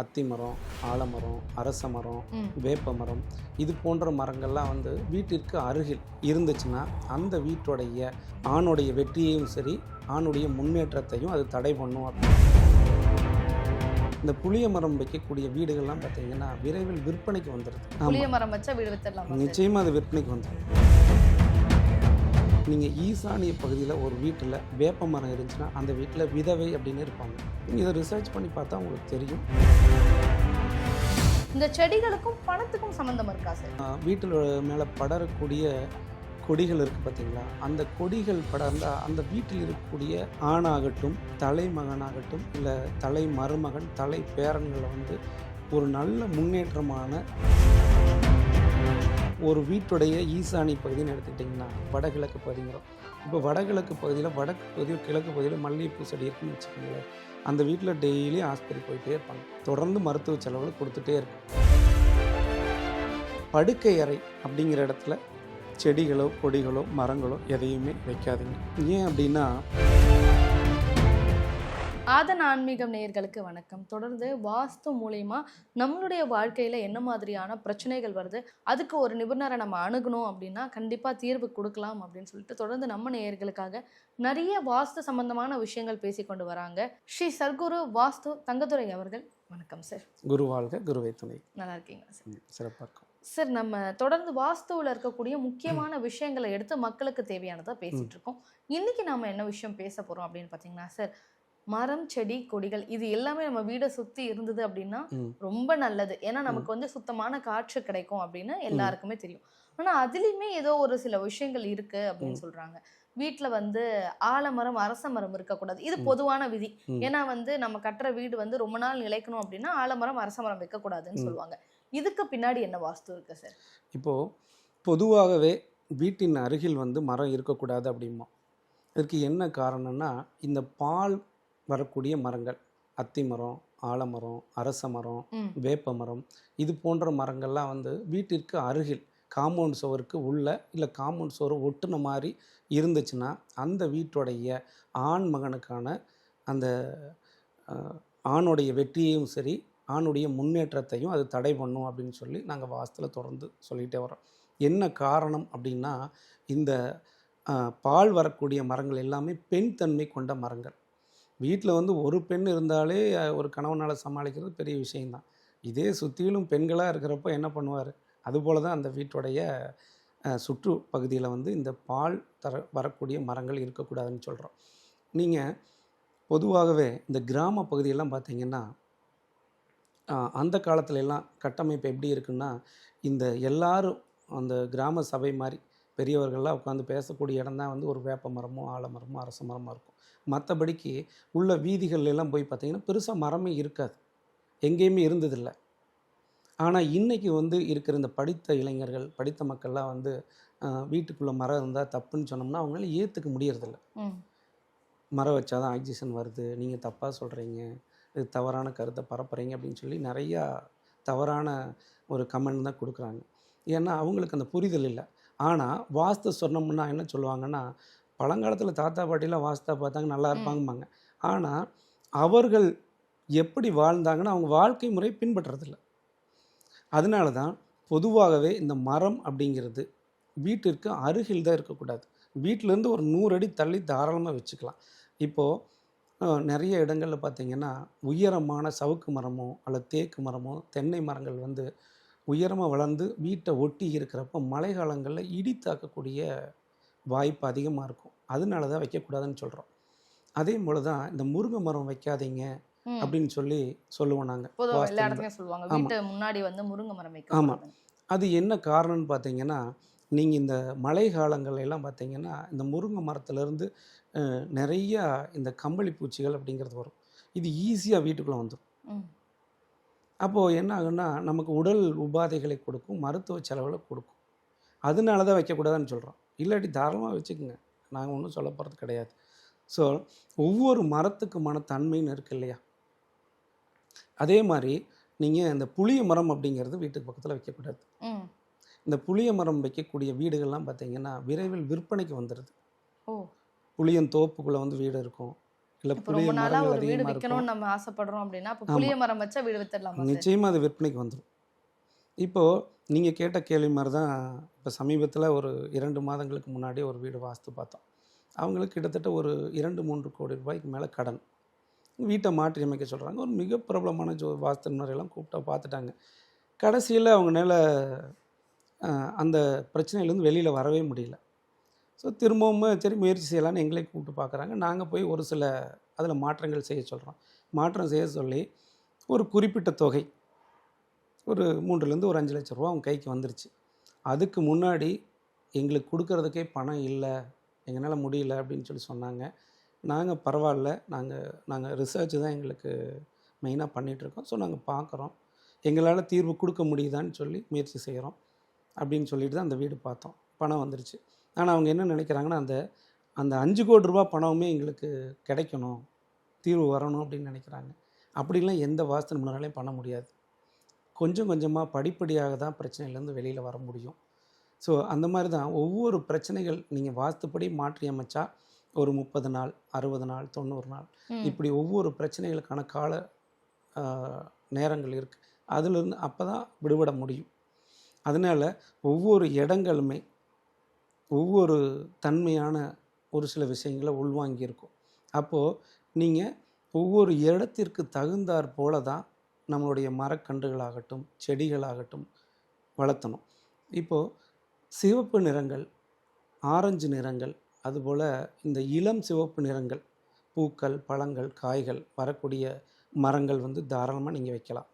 அத்தி மரம் ஆலமரம் அரச மரம். வேப்ப மரம் இது போன்ற மரங்கள்லாம் வந்து வீட்டிற்கு அருகில் இருந்துச்சுன்னா அந்த வீட்டுடைய ஆணுடைய வெற்றியையும் சரி ஆணுடைய முன்னேற்றத்தையும் அது தடை பண்ணும் இந்த புளிய மரம் வைக்கக்கூடிய வீடுகள்லாம் பார்த்தீங்கன்னா விரைவில் விற்பனைக்கு வந்துடுது. புளிய மரம் வச்சா வீடு நிச்சயமாக அது விற்பனைக்கு வந்துடும். நீங்கள் ஈசானிய பகுதியில் ஒரு வீட்டில் வேப்ப மரம் இருந்துச்சுன்னா அந்த வீட்டில் விதவை அப்படின்னு இருப்பாங்க. நீங்கள் இதை ரிசர்ச் பண்ணி பார்த்தா உங்களுக்கு தெரியும். இந்த செடிகளுக்கும் பணத்துக்கும் சம்பந்தம் இருக்கா சார் வீட்டில் மேலே படரக்கூடிய கொடிகள் இருக்குது பார்த்தீங்களா அந்த கொடிகள் படர்ந்தால் அந்த வீட்டில் இருக்கக்கூடிய ஆணாகட்டும் தலைமகனாகட்டும் இல்லை தலை மருமகன் தலை பேரன்களை வந்து ஒரு நல்ல முன்னேற்றமான ஒரு வீட்டுடைய ஈசானி பகுதின்னு எடுத்துக்கிட்டிங்கன்னா வடகிழக்கு பகுதிங்கிறோம். இப்போ வடகிழக்கு பகுதியில் வடக்கு பகுதியில் கிழக்கு பகுதியில் மல்லிகைப்பூ செடி இருக்குன்னு வச்சுக்கோங்களேன். அந்த வீட்டில் டெய்லி ஆஸ்பத்திரி போயிட்டே இருப்பாங்க. தொடர்ந்து மருத்துவ செலவுகள் கொடுத்துட்டே இருக்கும் படுக்கை அறை அப்படிங்கிற இடத்துல செடிகளோ கொடிகளோ மரங்களோ எதையுமே வைக்காதீங்க. ஏன் அப்படின்னா ஆதன் ஆன்மீகம் நேயர்களுக்கு வணக்கம். தொடர்ந்து வாஸ்து மூலியமா நம்மளுடைய வாழ்க்கையில என்ன மாதிரியான பிரச்சனைகள் வருது அதுக்கு ஒரு நிபுணரை நம்ம அணுகணும் அப்படின்னா கண்டிப்பா தீர்வு கொடுக்கலாம் அப்படின்னு சொல்லிட்டு தொடர்ந்து நம்ம நேயர்களுக்காக நிறைய வாஸ்து சம்பந்தமான விஷயங்கள் பேசி கொண்டு வராங்க. ஸ்ரீ சர்க்குரு வாஸ்து தங்கதுரை அவர்கள் வணக்கம் சார். குரு வாழ்க குருவை துணை. நல்லா இருக்கீங்க சார்? சிறப்பாக இருக்கும். சார் நம்ம தொடர்ந்து வாஸ்துவில் இருக்கக்கூடிய முக்கியமான விஷயங்களை எடுத்து மக்களுக்கு தேவையானதை பேசிட்டு இருக்கோம். இன்னைக்கு நாம என்ன விஷயம் பேச போறோம் அப்படின்னு பார்த்தீங்கன்னா சார் மரம் செடி கொடிகள் இது எல்லாமே நம்ம வீடை சுத்தி இருந்தது அப்படின்னா. ரொம்ப நல்லது. ஏன்னா நமக்கு வந்து சுத்தமான காற்று கிடைக்கும் அப்படின்னு எல்லாருக்குமே தெரியும். ஆனா அதுலயுமே ஏதோ ஒரு சில விஷயங்கள் இருக்கு அப்படின்னு சொல்றாங்க. வீட்ல வந்து ஆலமரம் அரச மரம் இருக்கக்கூடாது. இது. பொதுவான விதி. ஏன்னா வந்து நம்ம கட்டுற வீடு வந்து ரொம்ப நாள் நிலைக்கணும் அப்படின்னா ஆலமரம் அரச மரம் வைக்கக்கூடாதுன்னு. சொல்லுவாங்க. இதுக்கு பின்னாடி என்ன வாஸ்து இருக்கு சார்? இப்போது பொதுவாகவே வீட்டின் அருகில் வந்து மரம் இருக்கக்கூடாது அப்படிம்போம் இதற்கு என்ன காரணம்னா இந்த பால் வரக்கூடிய மரங்கள். அத்தி மரம் ஆலமரம் அரச மரம். வேப்ப மரம் இது போன்ற மரங்கள்லாம் வந்து வீட்டிற்கு அருகில் காம்பவுண்ட் சுவருக்கு உள்ள இல்லை காம்பவுண்ட் சுவர் ஒட்டுன மாதிரி இருந்துச்சுன்னா அந்த வீட்டுடைய ஆண் மகனுக்கான அந்த ஆணுடைய வெற்றியையும் சரி ஆணுடைய முன்னேற்றத்தையும் அது தடை பண்ணும் அப்படின்னு சொல்லி நாங்கள் வாஸ்துல தொடர்ந்து சொல்லிகிட்டே வரோம் என்ன காரணம் அப்படின்னா இந்த பால் வரக்கூடிய மரங்கள் எல்லாமே பெண் தன்மை கொண்ட மரங்கள். வீட்டில் வந்து ஒரு பெண் இருந்தாலே ஒரு கணவனால் சமாளிக்கிறது பெரிய விஷயந்தான் இதே சுற்றிலும் பெண்களாக இருக்கிறப்போ என்ன பண்ணுவார்? அதுபோல தான் அந்த வீட்டுடைய சுற்று பகுதியில் வந்து இந்த பால் தர வரக்கூடிய மரங்கள் இருக்கக்கூடாதுன்னு சொல்கிறோம் நீங்கள் பொதுவாகவே இந்த கிராம பகுதியெல்லாம் பார்த்தீங்கன்னா அந்த காலத்துல எல்லாம் கட்டமைப்பு எப்படி இருக்குன்னா இந்த எல்லாரும் அந்த கிராம சபை மாதிரி பெரியவர்கள்லாம் உட்காந்து பேசக்கூடிய இடம் தான் வந்து ஒரு வேப்ப மரமோ ஆலமரமோ அரச மரமோ இருக்கும். மற்றபடிக்கு உள்ள வீதிகள்ல எல்லாம் போய் பார்த்தீங்கன்னா பெருசாக மரமே இருக்காது. எங்கேயுமே இருந்ததில்லை. ஆனால் இன்னைக்கு வந்து இருக்கிற இந்த படித்த இளைஞர்கள் படித்த மக்கள்லாம் வந்து வீட்டுக்குள்ளே மரம் இருந்தால் தப்புன்னு சொன்னோம்னா அவங்களால ஏற்றுக்க முடியறதில்ல. மரம் வச்சாதான் ஆக்சிஜன் வருது. நீங்கள் தப்பாக சொல்கிறீங்க இது தவறான கருத்தை பரப்புறீங்க அப்படின்னு சொல்லி நிறையா தவறான ஒரு கமெண்ட் தான் கொடுக்குறாங்க. ஏன்னா அவங்களுக்கு அந்த புரிதல் இல்லை. ஆனால் வாஸ்து சொன்னோம்னா என்ன சொல்லுவாங்கன்னா பழங்காலத்தில் தாத்தா பாட்டிலாம் வாஸ்தா பார்த்தாங்க நல்லா இருப்பாங்கம்பாங்க. ஆனால் அவர்கள் எப்படி வாழ்ந்தாங்கன்னா அவங்க வாழ்க்கை முறை பின்பற்றுறதில்ல. அதனால தான் பொதுவாகவே இந்த மரம் அப்படிங்கிறது வீட்டிற்கு அருகில் தான் இருக்கக்கூடாது. வீட்டிலேருந்து ஒரு நூறு அடி தள்ளி தாராளமாக வச்சுக்கலாம். இப்போது நிறைய இடங்களில் பார்த்தீங்கன்னா உயரமான சவுக்கு மரமோ அல்லது தேக்கு மரமோ தென்னை மரங்கள் வந்து உயரமாக வளர்ந்து வீட்டை ஒட்டி இருக்கிறப்ப மழை காலங்களில் இடி தாக்கக்கூடிய வாய்ப்பு அதிகமாக இருக்கும். அதனால தான் வைக்கக்கூடாதுன்னு சொல்கிறோம் அதே போல தான் இந்த முருங்கை மரம் வைக்காதீங்க. அப்படின்னு சொல்லி சொல்லுவோம் நாங்கள் முன்னாடி வந்து முருங்கை மரம் ஆமா. வைக்க அது என்ன காரணம்னு பார்த்தீங்கன்னா நீங்கள் இந்த மழை காலங்கள்ல எல்லாம் பார்த்தீங்கன்னா இந்த முருங்கை மரத்துலேருந்து நிறையா இந்த கம்பளி பூச்சிகள் அப்படிங்கிறது வரும். இது ஈஸியாக வீட்டுக்குள்ளே வந்துடும். அப்போது என்ன ஆகுன்னா நமக்கு உடல் உபாதைகளை கொடுக்கும் மருத்துவ செலவுகளை கொடுக்கும். அதனால தான் வைக்கக்கூடாதுன்னு சொல்கிறோம் இல்லாட்டி தாராளமாக வச்சுக்கோங்க. நாங்கள் ஒன்றும் சொல்ல போகிறது கிடையாது. ஸோ ஒவ்வொரு மரத்துக்குமான தன்மைன்னு இருக்கு இல்லையா? அதே மாதிரி நீங்கள் இந்த புளிய மரம் அப்படிங்கிறது வீட்டுக்கு பக்கத்தில் வைக்கக்கூடாது. இந்த புளிய மரம் வைக்கக்கூடிய வீடுகள்லாம் பார்த்தீங்கன்னா விரைவில் விற்பனைக்கு வந்துடுது புளியன் தோப்புக்குள்ளே வந்து வீடு இருக்கும். இல்லை புளிய மரங்கள் ஒரு வீடு விற்கணும்னு நம்ம ஆசைப்படுறோம் அப்படின்னா அப்போ ஆமா. புளிய மரம் வச்சா வீடு வித்துடலாமா சார்? நிச்சயமாக அது விற்பனைக்கு வந்துடும் இப்போது நீங்கள் கேட்ட கேள்வி மாதிரி தான் இப்போ சமீபத்தில் ஒரு இரண்டு மாதங்களுக்கு முன்னாடி ஒரு வீடு வாஸ்து பார்த்தோம். அவங்களுக்கு கிட்டத்தட்ட ஒரு இரண்டு மூன்று கோடி ரூபாய்க்கு மேலே கடன். வீட்டை மாற்றி அமைக்க சொல்கிறாங்க ஒரு மிக பிரபலமான ஜோ வாஸ்து முறையெல்லாம் கூப்பிட்டா பார்த்துட்டாங்க. கடைசியில் அவங்களால அஹ், அந்த பிரச்சனையிலேருந்து வெளியில் வரவே முடியல. ஸோ திரும்பவும் சரி முயற்சி செய்யலான்னு எங்களே கூப்பிட்டு பார்க்குறாங்க. நாங்கள் போய் ஒரு சில அதில் மாற்றங்கள் செய்ய சொல்கிறோம் மாற்றம் செய்ய சொல்லி ஒரு குறிப்பிட்ட தொகை ஒரு மூன்றுலேருந்து ஒரு அஞ்சு லட்ச ரூபா அவங்க கைக்கு வந்துருச்சு. அதுக்கு முன்னாடி எங்களுக்கு கொடுக்கறதுக்கே பணம் இல்லை எங்களால் முடியல அப்படின்னு சொல்லி சொன்னாங்க. நாங்கள் பரவாயில்ல நாங்கள் நாங்கள் ரிசர்ச் தான் எங்களுக்கு மெயினாக பண்ணிகிட்ருக்கோம் ஸோ நாங்கள் பார்க்குறோம். எங்களால் தீர்வு கொடுக்க முடியுதான்னு சொல்லி முயற்சி செய்கிறோம் அப்படின்னு சொல்லிட்டு தான் அந்த வீடு பார்த்தோம். பணம் வந்துருச்சு. ஆனால் அவங்க என்ன நினைக்கிறாங்கன்னா அந்த அந்த அஞ்சு கோடி ரூபா பணமுமே எங்களுக்கு கிடைக்கணும் தீர்வு வரணும் அப்படின்னு நினைக்கிறாங்க. அப்படிலாம் எந்த வாஸ்து நிபுணராலையும் பண்ண முடியாது. கொஞ்சம் கொஞ்சமாக படிப்படியாக தான் பிரச்சனையிலேருந்து வெளியில் வர முடியும். ஸோ அந்த மாதிரி தான் ஒவ்வொரு பிரச்சனைகள் நீங்கள் வாஸ்துப்படி மாற்றி அமைச்சா ஒரு முப்பது நாள் அறுபது நாள் தொண்ணூறு நாள். இப்படி ஒவ்வொரு பிரச்சனைகளுக்கான கால நேரங்கள் இருக்குது அதிலிருந்து அப்போ தான் விடுபட முடியும். அதனால் ஒவ்வொரு இடங்களுமே ஒவ்வொரு தன்மையான ஒரு சில விஷயங்களை உள்வாங்கியிருக்கும். அப்போது நீங்கள் ஒவ்வொரு இடத்திற்கு தகுந்தாற் போல தான் நம்மளுடைய மரக்கன்றுகளாகட்டும் செடிகளாகட்டும் வளர்த்தணும். இப்போது சிவப்பு நிறங்கள் ஆரஞ்சு நிறங்கள் அதுபோல் இந்த இளம் சிவப்பு நிறங்கள் பூக்கள் பழங்கள் காய்கள் வரக்கூடிய மரங்கள் வந்து தாராளமாக நீங்கள் வைக்கலாம்.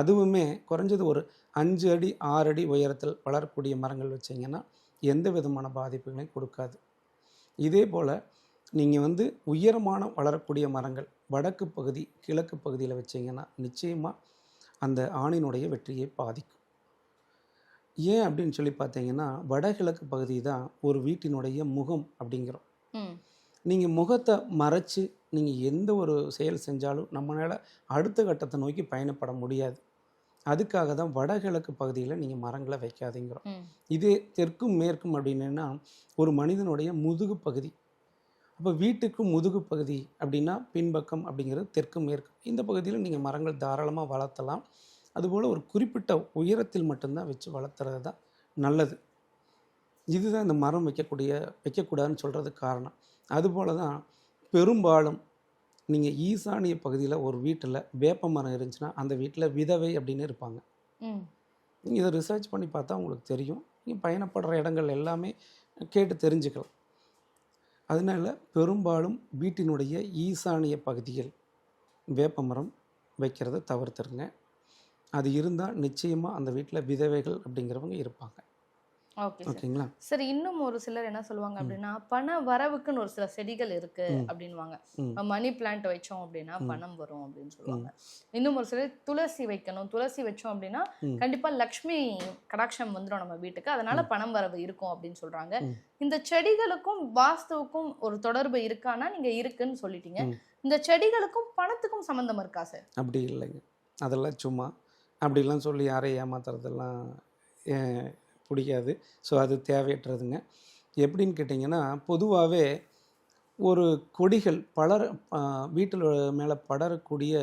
அதுவுமே குறைஞ்சது ஒரு அஞ்சு அடி ஆறு அடி உயரத்தில் வளரக்கூடிய மரங்கள் வச்சீங்கன்னா எந்த விதமான பாதிப்புகளையும் கொடுக்காது. இதே போல் நீங்கள் வந்து உயரமான வளரக்கூடிய மரங்கள் வடக்கு பகுதி கிழக்கு பகுதியில் வச்சீங்கன்னா நிச்சயமாக அந்த ஆணினுடைய வெற்றியை பாதிக்கும். ஏன் அப்படின்னு சொல்லி பார்த்தீங்கன்னா வடகிழக்கு பகுதி தான் ஒரு வீட்டினுடைய முகம் அப்படிங்கிறோம். நீங்கள் முகத்தை மறைச்சு நீங்கள் எந்த ஒரு செயல் செஞ்சாலும் நம்மளால் அடுத்த கட்டத்தை நோக்கி பயணப்பட முடியாது. அதுக்காக தான் வடகிழக்கு பகுதியில் நீங்கள் மரங்களை வைக்காதீங்கிறோம். இதே தெற்கும் மேற்கும் அப்படின்னா ஒரு மனிதனுடைய முதுகு பகுதி. அப்போ வீட்டுக்கு முதுகு பகுதி அப்படின்னா பின்பக்கம் அப்படிங்கிறது தெற்கு மேற்கு இந்த பகுதியில் நீங்கள் மரங்கள் தாராளமாக வளர்த்தலாம். அதுபோல் ஒரு குறிப்பிட்ட உயரத்தில் மட்டும்தான் வச்சு வளர்த்துறது தான் நல்லது. இதுதான் இந்த மரம் வைக்கக்கூடிய வைக்கக்கூடாதுன்னு சொல்கிறதுக்கு காரணம். அதுபோல தான் பெரும்பாலும் நீங்கள் ஈசானிய பகுதியில் ஒரு வீட்டில் வேப்ப மரம் இருந்துச்சுன்னா அந்த வீட்டில் விதவை அப்படின்னு இருப்பாங்க. நீங்கள் இதை ரிசர்ச் பண்ணி பார்த்தா உங்களுக்கு தெரியும். நீங்கள் பயணப்படுற இடங்கள் எல்லாமே கேட்டு தெரிஞ்சுக்கலாம். அதனால் பெரும்பாலும் வீட்டினுடைய ஈசானிய பகுதியில் வேப்ப மரம் வைக்கிறத தவிர்த்துருங்க. அது இருந்தால் நிச்சயமாக அந்த வீட்டில் விதவைகள் அப்படிங்கிறவங்க இருப்பாங்க. ஓகேங்களா? சரி இன்னும் ஒரு சிலர் என்ன சொல்லுவாங்க அப்படின்னா பண வரவுக்குன்னு ஒரு சில செடிகள் இருக்கு. அப்படின்வாங்க மணி பிளான்ட் வச்சோம் அப்படின்னா. பணம் வரும் அப்படின்னு சொல்லுவாங்க. இன்னும் ஒரு சிலர் துளசி வைக்கணும். துளசி வச்சோம் அப்படின்னா. கண்டிப்பா லக்ஷ்மி கடாட்சம் வந்துடும் நம்ம வீட்டுக்கு. அதனால பணம் வரவு இருக்கும் அப்படின்னு சொல்றாங்க. இந்த செடிகளுக்கும் வாஸ்துவுக்கும் ஒரு தொடர்பு இருக்கானா? நீங்க இருக்குன்னு சொல்லிட்டீங்க. இந்த செடிகளுக்கும் பணத்துக்கும் சம்பந்தம் இருக்கா சார்? அப்படி இல்லைங்க. அதெல்லாம் சும்மா. அப்படிலாம் சொல்லி யாரையும் ஏமாத்துறதெல்லாம் பிடிக்காது. ஸோ அது தேவையற்றதுங்க. எப்படின்னு கேட்டிங்கன்னா பொதுவாகவே ஒரு கொடிகள் பலர் வீட்டில் மேலே படரக்கூடிய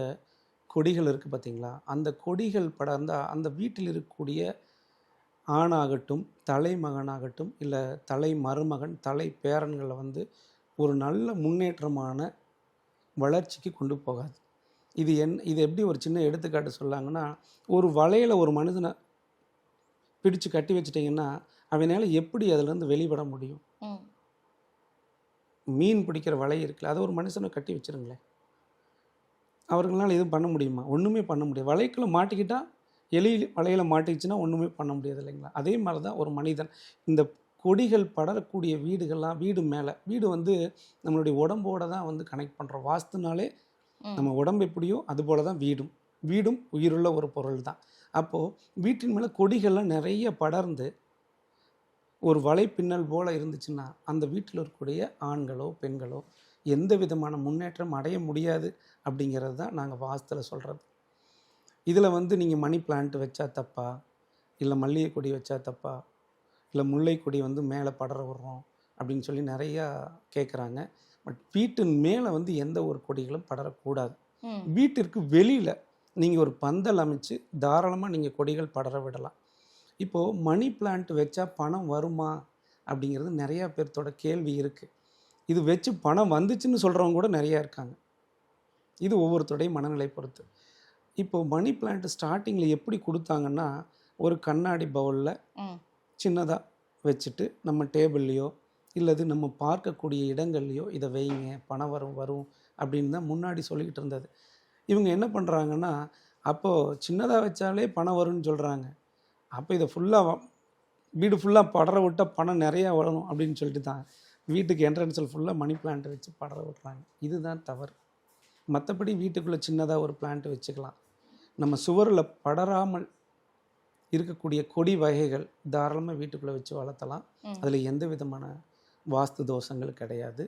கொடிகள் இருக்குது பார்த்தீங்களா? அந்த கொடிகள் படர்ந்தால் அந்த வீட்டில் இருக்கக்கூடிய ஆணாகட்டும் தலைமகனாகட்டும் இல்லை தலை மருமகன் தலை பேரன்களை வந்து ஒரு நல்ல முன்னேற்றமான வளர்ச்சிக்கு கொண்டு போகாது. இது என் இது எப்படி ஒரு சின்ன எடுத்துக்காட்டு சொல்லாங்கன்னா ஒரு வலையில் ஒரு மனிதனை பிடிச்சு கட்டி வச்சிட்டிங்கன்னா அவனால் எப்படி அதுலேருந்து வெளிப்பட முடியும். மீன் பிடிக்கிற வலை இருக்குல்ல அதை ஒரு மனுஷனை கட்டி வச்சிருங்களேன். அவர்களால் எதுவும் பண்ண முடியுமா? ஒன்றுமே பண்ண முடியாது. வலைக்குள்ளே மாட்டிக்கிட்டா எலி வலையில் மாட்டிக்கிச்சுன்னா ஒன்றுமே பண்ண முடியாது இல்லைங்களா? அதே மாதிரி தான் ஒரு மனிதன். இந்த கொடிகள் படரக்கூடிய வீடுகள்லாம் வீடு மேலே வீடு வந்து நம்மளுடைய உடம்போட தான் வந்து கனெக்ட் பண்ணுறோம் வாஸ்துனாலே. நம்ம உடம்பு எப்படியோ அது போல தான் வீடும். வீடும் உயிருள்ள ஒரு பொருள் தான் அப்போது வீட்டின் மேலே கொடிகள்லாம் நிறைய படர்ந்து ஒரு வலைப்பின்னல் போல் இருந்துச்சுன்னா அந்த வீட்டில் இருக்கக்கூடிய ஆண்களோ பெண்களோ எந்த விதமான முன்னேற்றம் அடைய முடியாது அப்படிங்கிறது தான் நாங்கள் வாஸ்துல சொல்கிறது இதில் வந்து நீங்கள் மணி பிளான்ட் வச்சா தப்பா? இல்லை மல்லிகை கொடி வச்சா தப்பா? இல்லை முல்லை கொடி வந்து மேலே படர விடுறோம் அப்படின்னு சொல்லி நிறையா கேட்குறாங்க பட் வீட்டின் மேலே வந்து எந்த ஒரு கொடிகளும் படரக்கூடாது. வீட்டிற்கு வெளியில் நீங்கள் ஒரு பந்தல் அமைச்சு தாராளமாக நீங்கள் கொடிகள் படர விடலாம். இப்போது மணி பிளான்ட் வச்சா பணம் வருமா? அப்படிங்கிறது நிறையா பேர்த்தோட கேள்வி இருக்குது இது வச்சு பணம் வந்துச்சுன்னு சொல்கிறவங்க கூட நிறையா இருக்காங்க. இது ஒவ்வொருத்தருடைய மனநிலை பொறுத்து. இப்போது மணி பிளான்ட் ஸ்டார்டிங்கில் எப்படி கொடுத்தாங்கன்னா ஒரு கண்ணாடி பவுலில் சின்னதாக வச்சுட்டு நம்ம டேபிள்லையோ இல்லது நம்ம பார்க்கக்கூடிய இடங்கள்லையோ இதை வைங்க பணம் வரும் வரும் அப்படின்னு தான் முன்னாடி சொல்லிக்கிட்டு இருந்தது. இவங்க என்ன பண்ணுறாங்கன்னா அப்போது சின்னதாக வச்சாலே பணம் வரும்னு சொல்கிறாங்க அப்போ இதை ஃபுல்லாக வீடு ஃபுல்லாக படர விட்டால் பணம் நிறையா வரும் அப்படின்னு சொல்லிட்டு தான் வீட்டுக்கு என்ட்ரன்ஸில் ஃபுல்லாக மணி பிளான்ட் வச்சு படர விட்றாங்க. இதுதான் தவறு. மற்றபடி வீட்டுக்குள்ளே சின்னதாக ஒரு பிளான்ட் வச்சுக்கலாம். நம்ம சுவரில் படராமல் இருக்கக்கூடிய கொடி வகைகள் தாராளமாக வீட்டுக்குள்ளே வச்சு வளர்த்தலாம். அதில் எந்த விதமான வாஸ்து தோஷங்கள் கிடையாது.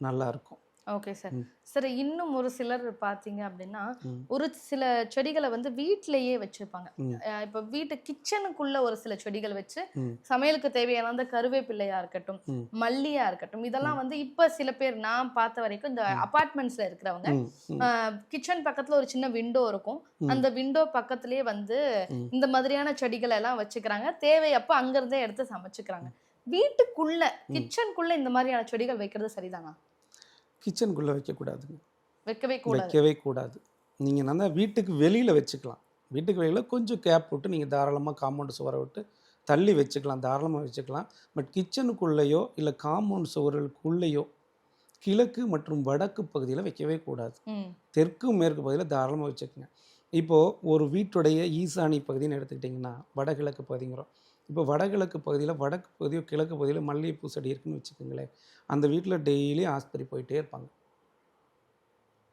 நல்லா இருக்கும். Okay sir. சார் இன்னும் ஒரு சிலர் பார்த்தீங்க அப்படின்னா. ஒரு சில செடிகளை வந்து வீட்டிலேயே வச்சிருப்பாங்க. இப்ப வீட்டு கிச்சனுக்குள்ள ஒரு சில செடிகள் வச்சு. சமையலுக்கு தேவையான அந்த கருவேப்பிள்ளையா இருக்கட்டும். மல்லியா இருக்கட்டும் இதெல்லாம் வந்து இப்ப சில பேர் நான் பார்த்த வரைக்கும் இந்த அபார்ட்மெண்ட்ஸ்ல இருக்கிறவங்க கிச்சன் பக்கத்துல ஒரு சின்ன விண்டோ இருக்கும். அந்த விண்டோ பக்கத்திலேயே வந்து. இந்த மாதிரியான செடிகள் எல்லாம் வச்சுக்கிறாங்க. தேவையப்ப அங்க இருந்தே எடுத்து சமைச்சுக்கிறாங்க. வீட்டுக்குள்ள கிச்சனுக்குள்ள இந்த மாதிரியான செடிகள் வைக்கிறது சரிதானா? கிச்சனுக்குள்ளே வைக்கக்கூடாதுங்க. வைக்கவே கூடாது. வைக்கவே கூடாது. நீங்கள் நல்லா வீட்டுக்கு வெளியில் வச்சுக்கலாம். வீட்டுக்கு வெளியில் கொஞ்சம் கேப் விட்டு நீங்கள் தாராளமாக காம்பவுண்ட் சுவரை விட்டு தள்ளி வச்சுக்கலாம் தாராளமாக வச்சுக்கலாம். பட் கிச்சனுக்குள்ளேயோ இல்லை காம்பவுண்ட் சுவர்களுக்குள்ளேயோ கிழக்கு மற்றும் வடக்கு பகுதியில் வைக்கவே கூடாது. தெற்கு மேற்கு பகுதியில் தாராளமாக வச்சுக்கோங்க. இப்போது ஒரு வீட்டுடைய ஈசானி பகுதின்னு எடுத்துக்கிட்டிங்கன்னா வடகிழக்கு பகுதிங்கிறோம். இப்போ வடகிழக்கு பகுதியில் வடக்கு பகுதியோ கிழக்கு பகுதியில் மல்லிகைப்பூ செடி இருக்குன்னு வச்சுக்கோங்களேன். அந்த வீட்டில் டெய்லி ஆஸ்பத்திரி போயிட்டே இருப்பாங்க.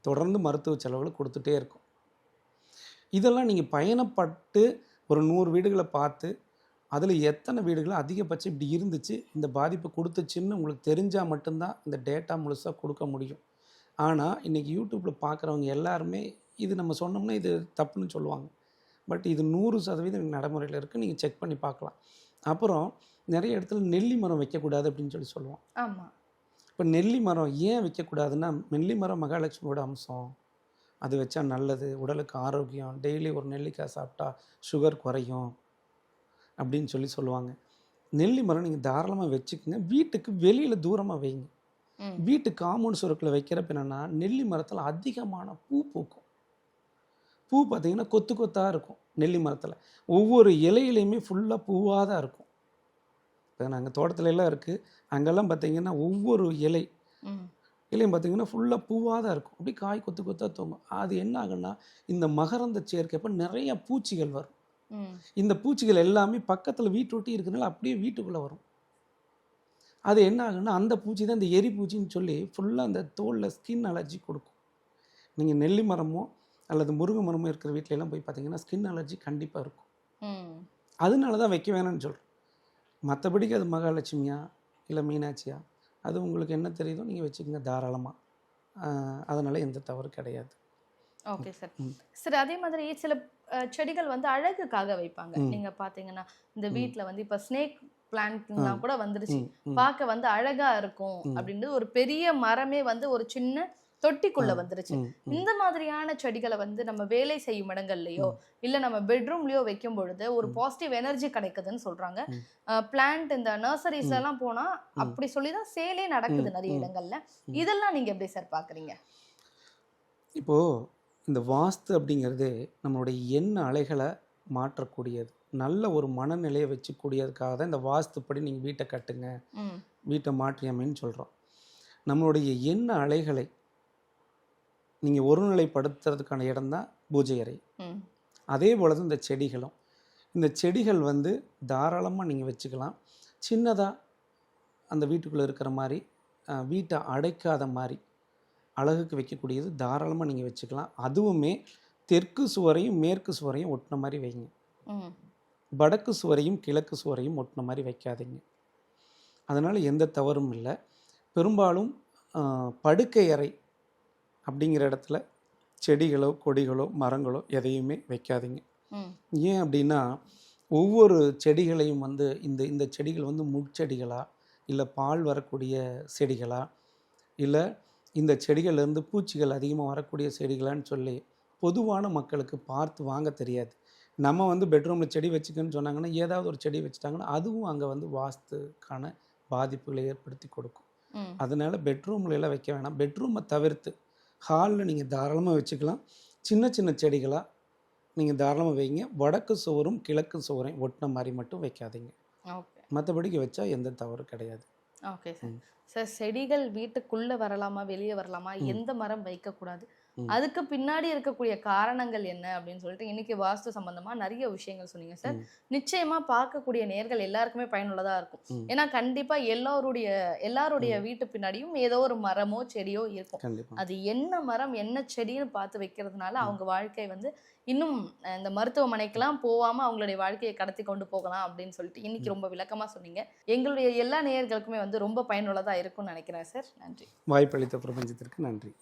தொடர்ந்து மருத்துவ செலவுகள் கொடுத்துட்டே இருக்கும். இதெல்லாம் நீங்கள் பயணப்பட்டு ஒரு நூறு வீடுகளை பார்த்து அதில் எத்தனை வீடுகள் அதிகபட்சம் இப்படி இருந்துச்சு இந்த பாதிப்பு கொடுத்துச்சுன்னு உங்களுக்கு தெரிஞ்சால் மட்டும்தான் இந்த டேட்டா முழுசாக கொடுக்க முடியும். ஆனால் இன்றைக்கி யூடியூப்பில் பார்க்குறவங்க எல்லாருமே இது நம்ம சொன்னோம்னா இது தப்புன்னு சொல்லுவாங்க. பட் இது நூறு சதவீதம் நடைமுறையில் இருக்குது நீங்கள் செக் பண்ணி பார்க்கலாம். அப்புறம் நிறைய இடத்துல நெல்லி மரம் வைக்கக்கூடாது அப்படின்னு சொல்லி சொல்லுவோம் ஆமா. இப்போ நெல்லி மரம் ஏன் வைக்கக்கூடாதுன்னா நெல்லி மரம் மகாலட்சுமியோட அம்சம். அது வச்சா நல்லது. உடலுக்கு ஆரோக்கியம். டெய்லி ஒரு நெல்லிக்காய் சாப்பிட்டா சுகர் குறையும் அப்படின்னு சொல்லி சொல்லுவாங்க. நெல்லி மரம் நீங்கள் தாராளமாக வச்சுக்கோங்க. வீட்டுக்கு வெளியில் தூரமாக வைங்க. வீட்டு காம்பவுண்ட் சுருக்கில் வைக்கிறப்ப என்னென்னா நெல்லி மரத்தில் அதிகமான பூ பூக்கும். பூ பார்த்தீங்கன்னா கொத்து கொத்தாக இருக்கும் நெல்லி மரத்தில். ஒவ்வொரு இலையிலையுமே ஃபுல்லாக பூவாக தான் இருக்கும். இப்போ நாங்கள் தோட்டத்துல எல்லாம் இருக்குது அங்கெல்லாம் பார்த்தீங்கன்னா ஒவ்வொரு இலை. இலையும் பார்த்தீங்கன்னா ஃபுல்லாக பூவாக தான் இருக்கும். அப்படியே காய் கொத்து கொத்தாக தூங்கும். அது என்ன ஆகுன்னா இந்த மகரந்த சேர்க்கைப்ப நிறைய பூச்சிகள் வரும். இந்த பூச்சிகள் எல்லாமே பக்கத்தில் வீட்டு ஒட்டி இருக்கிறனால அப்படியே வீட்டுக்குள்ளே வரும். அது என்ன ஆகுன்னா அந்த பூச்சி தான் இந்த எரி பூச்சின்னு சொல்லி ஃபுல்லாக அந்த தோலில் ஸ்கின் அலர்ஜி கொடுக்கும். நீங்கள் நெல்லி மரமோ அல்லது முருங்கை மரமோ இருக்கிற வீட்ல எல்லாம் போய் பார்த்தீங்கன்னா ஸ்கின் அலர்ஜி கண்டிப்பாக இருக்கும். அதனால தான் வைக்க வேணாம்னு சொல்கிறேன் மற்றபடிக்கு அது மகாலட்சுமியா இல்லை மீனாட்சியா? அது உங்களுக்கு என்ன தெரியுதோ நீங்கள் வச்சுக்கோங்க தாராளமாக அதனால் எந்த தவறு கிடையாது. Okay sir. சரி அதே மாதிரி சில செடிகள் வந்து அழகுக்காக வைப்பாங்க. நீங்க பாத்தீங்கன்னா இந்த வீட்ல வந்து இப்ப ஸ்னேக் பிளான்ட்லாம் கூட வந்துருச்சு. பார்க்க வந்து அழகா இருக்கும். அப்படின்னு ஒரு பெரிய மரமே வந்து ஒரு சின்ன தொட்டிக்குள்ள வந்துருச்சு. இந்த மாதிரியான செடிகளை வந்து நம்ம வேலை செய்யும் இடங்கள்லயோ இல்ல நம்ம பெட்ரூம்லயோ வைக்கும் பொழுது ஒரு பாசிட்டிவ் எனர்ஜி கிடைக்குதுன்னு சொல்றாங்க. பிளான்ட் இந்த நர்சரிஸ் எல்லாம் போனா அப்படி சொல்லிதான் சேலே நடக்குது நிறைய. இடங்கள்ல. இதெல்லாம் நீங்க எப்படி சார் பாக்குறீங்க? இப்போது இந்த வாஸ்து அப்படிங்கிறது நம்மளுடைய எண்ண அலைகளை மாற்றக்கூடியது. நல்ல ஒரு மனநிலையை வச்சுக்கூடியதுக்காக தான் இந்த வாஸ்துப்படி நீங்கள் வீட்டை கட்டுங்க. வீட்டை மாற்றி அமைன்னு சொல்கிறோம் நம்மளுடைய எண்ண அலைகளை நீங்கள் ஒருநிலைப்படுத்துறதுக்கான இடம்தான் பூஜை அறை அதே போல தான் இந்த செடிகளும். இந்த செடிகள் வந்து தாராளமாக நீங்கள் வச்சுக்கலாம். சின்னதாக அந்த வீட்டுக்குள்ளே இருக்கிற மாதிரி வீட்டை அடைக்காத மாதிரி அழகுக்கு வைக்கக்கூடியது தாராளமாக நீங்கள் வச்சுக்கலாம். அதுவுமே தெற்கு சுவரையும் மேற்கு சுவரையும் ஒட்டின மாதிரி வைங்க. வடக்கு சுவரையும் கிழக்கு சுவரையும் ஒட்டின மாதிரி வைக்காதீங்க. அதனால் எந்த தவறும் இல்லை. பெரும்பாலும் படுக்கை அறை அப்படிங்கிற இடத்துல செடிகளோ கொடிகளோ மரங்களோ எதையுமே வைக்காதீங்க. ஏன் அப்படின்னா ஒவ்வொரு செடிகளையும் வந்து இந்த இந்த செடிகள் வந்து முட்செடிகளா இல்லை பால் வரக்கூடிய செடிகளா இல்லை இந்த செடிகள்லேருந்து பூச்சிகள் அதிகமாக வரக்கூடிய செடிகளான்னு சொல்லி பொதுவான மக்களுக்கு பார்த்து வாங்க தெரியாது. நம்ம வந்து பெட்ரூமில் செடி வச்சுக்கன்னு சொன்னாங்கன்னா ஏதாவது ஒரு செடி வச்சுட்டாங்கன்னா அதுவும் அங்கே வந்து வாஸ்துக்கான பாதிப்புகளை ஏற்படுத்தி கொடுக்கும். அதனால் பெட்ரூம்ல எல்லாம் வைக்க வேணாம். பெட்ரூமை தவிர்த்து ஹாலில் நீங்கள் தாராளமாக வச்சுக்கலாம். சின்ன சின்ன செடிகளாக நீங்கள் தாராளமாக வைங்க. வடக்கு சுவரும் கிழக்கு சுவரையும் ஒட்டின மாதிரி மட்டும் வைக்காதீங்க. ஓகே. மற்றபடிக்கு வச்சா எந்த தவறு கிடையாது. Okay sir. சார் செடிகள் வீட்டுக்குள்ள வரலாமா? வெளியே வரலாமா. எந்த மரம் வைக்கக்கூடாது. அதுக்கு பின்னாடி இருக்கக்கூடிய காரணங்கள் என்ன அப்படின்னு சொல்லிட்டு இன்னைக்கு வாஸ்து சம்பந்தமா நிறைய விஷயங்கள் சொன்னீங்க சார். நிச்சயமா பார்க்கக்கூடிய நேர்கள் எல்லாருக்குமே பயனுள்ளதா இருக்கும். ஏன்னா கண்டிப்பா எல்லாருடைய எல்லாருடைய வீட்டு பின்னாடியும் ஏதோ ஒரு மரமோ செடியோ இருக்கும். அது என்ன மரம் என்ன செடின்னு பார்த்து வைக்கிறதுனால அவங்க வாழ்க்கை வந்து இன்னும் இந்த மருத்துவமனைக்கெல்லாம் போகாம அவங்களுடைய வாழ்க்கையை கடத்தி கொண்டு போகலாம் அப்படின்னு சொல்லிட்டு இன்னைக்கு ரொம்ப விளக்கமா சொன்னீங்க. எங்களுடைய எல்லா நேயர்களுக்குமே வந்து ரொம்ப பயனுள்ளதா இருக்கும்னு நினைக்கிறேன் சார். நன்றி. வாய்ப்பளித்த பிரபஞ்சத்திற்கு நன்றி.